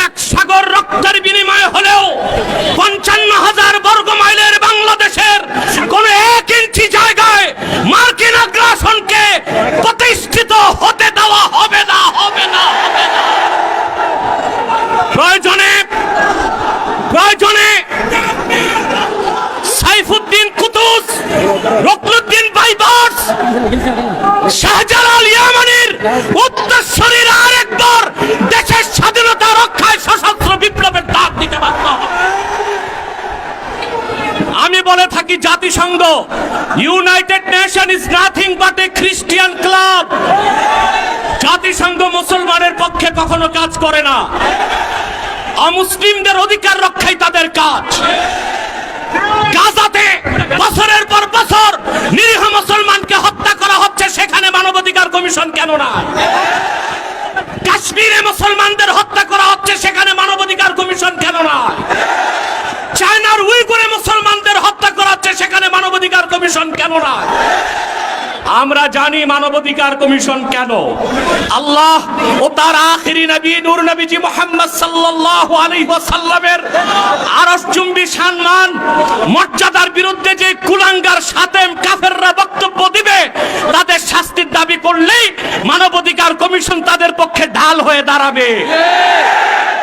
এক সাগর রক্তের বিনিময়ে হলেও পঞ্চান্ন হাজার বর্গ মাইলের বাংলাদেশের কোন এক ইঞ্চি জায়গায় মার্কিন আগ্রাসনকে প্রতিষ্ঠিত হতে দেওয়া হবে না হবে না প্রয়োজনে প্রয়োজনে Saifuddin Qutuz Ruknuddin Baibars, Shahjalal ইয়ামানির উত্তরসূরির বলে থাকি জাতিসংঘ। United nation is nothing but a Christian club জাতিসংঘ মুসলমানের পক্ষে কখনো কাজ করে না। অমুসলিমদের অধিকার রক্ষাই তাদের কাজ। গাজাতে বছরের পর বছর নিরীহ মুসলমানকে হত্যা করা হচ্ছে, সেখানে মানবাধিকার কমিশন কেন না কাশ্মীরে মুসলমানদের আমরা জানি মানবাধিকার কমিশন কেন। আল্লাহ ও তার আখিরি নবী, নূর নবীজি মোহাম্মদ সাল্লাল্লাহু আলাইহি ওয়াসাল্লামের আরশ চুম্বি সম্মান, মর্যাদার বিরুদ্ধে যে কুলাঙ্গার সাতেম কাফেররা বক্তব্য দিবে, তাদের শাস্তির দাবি করলেই মানবাধিকার কমিশন তাদের পক্ষে ঢাল হয়ে দাঁড়াবে।